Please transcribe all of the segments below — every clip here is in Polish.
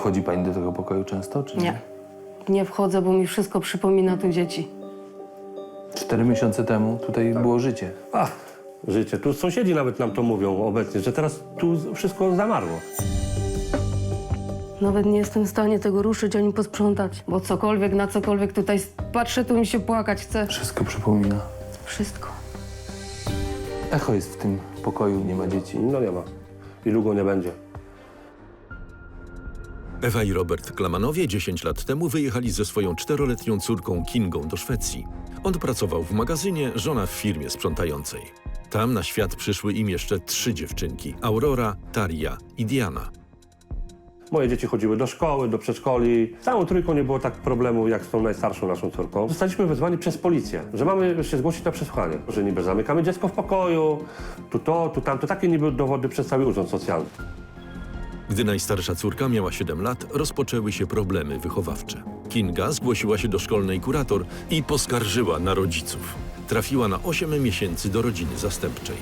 Wchodzi pani do tego pokoju często, czy Nie. Nie wchodzę, bo mi wszystko przypomina tych dzieci. Cztery miesiące temu tutaj było życie. A, życie. Tu sąsiedzi nawet nam to mówią obecnie, że teraz tu wszystko zamarło. Nawet nie jestem w stanie tego ruszyć ani posprzątać, bo cokolwiek, na cokolwiek tutaj patrzę, to mi się płakać chce. Wszystko przypomina. Wszystko. Echo jest w tym pokoju, nie ma dzieci. No nie ma. I długo nie będzie. Ewa i Robert Klamanowie 10 lat temu wyjechali ze swoją czteroletnią córką Kingą do Szwecji. On pracował w magazynie, żona w firmie sprzątającej. Tam na świat przyszły im jeszcze trzy dziewczynki: Aurora, Taria i Diana. Moje dzieci chodziły do szkoły, do przedszkoli. Z całą trójką nie było tak problemu jak z tą najstarszą naszą córką. Zostaliśmy wezwani przez policję, że mamy się zgłosić na przesłuchanie. Że niby zamykamy dziecko w pokoju, tu to, tu tamto. Takie niby dowody przedstawił Urząd Socjalny. Gdy najstarsza córka miała 7 lat, rozpoczęły się problemy wychowawcze. Kinga zgłosiła się do szkolnej kurator i poskarżyła na rodziców. Trafiła na 8 miesięcy do rodziny zastępczej.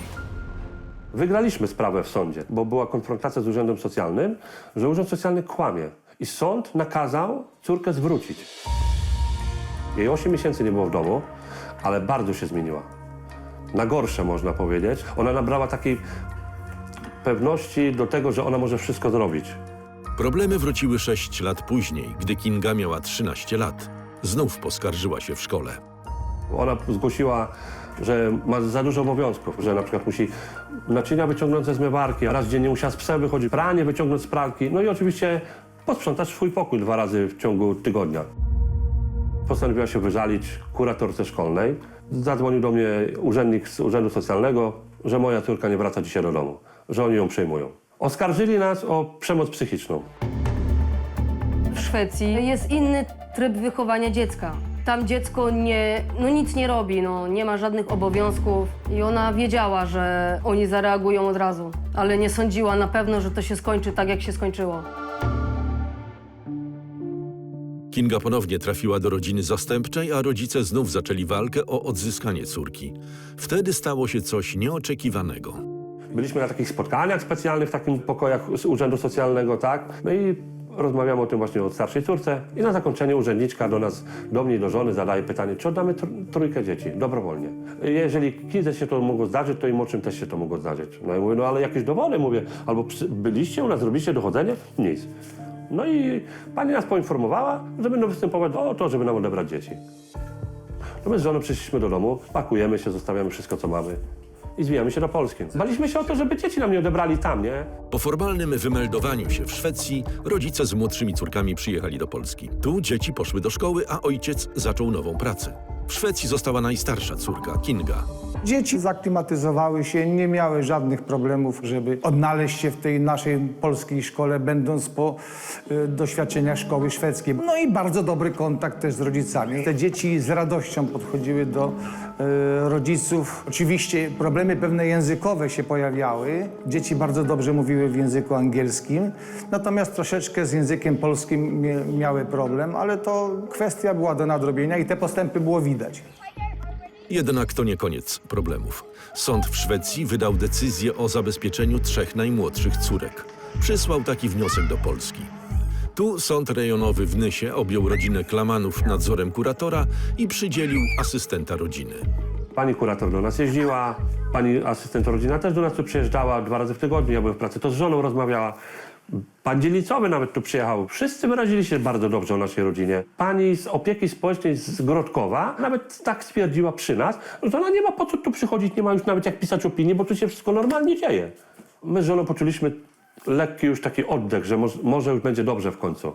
Wygraliśmy sprawę w sądzie, bo była konfrontacja z Urzędem Socjalnym, że Urząd Socjalny kłamie. I sąd nakazał córkę zwrócić. Jej 8 miesięcy nie było w domu, ale bardzo się zmieniła. Na gorsze można powiedzieć. Ona nabrała takiej pewności do tego, że ona może wszystko zrobić. Problemy wróciły 6 lat później, gdy Kinga miała 13 lat. Znów poskarżyła się w szkole. Ona zgłosiła, że ma za dużo obowiązków, że na przykład musi naczynia wyciągnąć ze zmywarki, a raz dziennie musiała z psem wychodzić, pranie wyciągnąć z pralki, no i oczywiście posprzątać swój pokój dwa razy w ciągu tygodnia. Postanowiła się wyżalić kuratorce szkolnej. Zadzwonił do mnie urzędnik z Urzędu Socjalnego, że moja córka nie wraca dzisiaj do domu, że oni ją przejmują. Oskarżyli nas o przemoc psychiczną. W Szwecji jest inny tryb wychowania dziecka. Tam dziecko nie, no nic nie robi, no, nie ma żadnych obowiązków i ona wiedziała, że oni zareagują od razu, ale nie sądziła na pewno, że to się skończy tak, jak się skończyło. Kinga ponownie trafiła do rodziny zastępczej, a rodzice znów zaczęli walkę o odzyskanie córki. Wtedy stało się coś nieoczekiwanego. Byliśmy na takich spotkaniach specjalnych w takim pokojach z Urzędu Socjalnego, tak? No i rozmawiamy o tym właśnie o starszej córce. I na zakończenie urzędniczka do nas, do mnie do żony zadaje pytanie, czy oddamy tr- trójkę dzieci dobrowolnie. Jeżeli Kindze się to mogło zdarzyć, to i młodszym też się to mogło zdarzyć. No i mówię, no ale jakieś dowody, mówię, albo byliście u nas, zrobiliście dochodzenie? Nic. No i pani nas poinformowała, że będą występować o to, żeby nam odebrać dzieci. No my z żoną przyszliśmy do domu, pakujemy się, zostawiamy wszystko, co mamy i zwijamy się do Polski. Baliśmy się o to, żeby dzieci nam nie odebrali tam, nie? Po formalnym wymeldowaniu się w Szwecji, rodzice z młodszymi córkami przyjechali do Polski. Tu dzieci poszły do szkoły, a ojciec zaczął nową pracę. W Szwecji została najstarsza córka, Kinga. Dzieci zaklimatyzowały się, nie miały żadnych problemów, żeby odnaleźć się w tej naszej polskiej szkole, będąc po y, doświadczeniach szkoły szwedzkiej. No i bardzo dobry kontakt też z rodzicami. Te dzieci z radością podchodziły do y, rodziców. Oczywiście problemy pewne językowe się pojawiały. Dzieci bardzo dobrze mówiły w języku angielskim, natomiast troszeczkę z językiem polskim miały problem, ale to kwestia była do nadrobienia i te postępy było widać. Jednak to nie koniec problemów. Sąd w Szwecji wydał decyzję o zabezpieczeniu trzech najmłodszych córek. Przysłał taki wniosek do Polski. Tu sąd rejonowy w Nysie objął rodzinę Klamanów nadzorem kuratora i przydzielił asystenta rodziny. Pani kurator do nas jeździła, pani asystent rodzina też do nas tu przyjeżdżała dwa razy w tygodniu. Ja byłem w pracy, to z żoną rozmawiała. Pan dzielnicowy nawet tu przyjechał. Wszyscy wyrazili się bardzo dobrze o naszej rodzinie. Pani z opieki społecznej z Grodkowa nawet tak stwierdziła przy nas, że ona nie ma po co tu przychodzić, nie ma już nawet jak pisać opinii, bo tu się wszystko normalnie dzieje. My z żoną poczuliśmy lekki już taki oddech, że moż- może już będzie dobrze w końcu.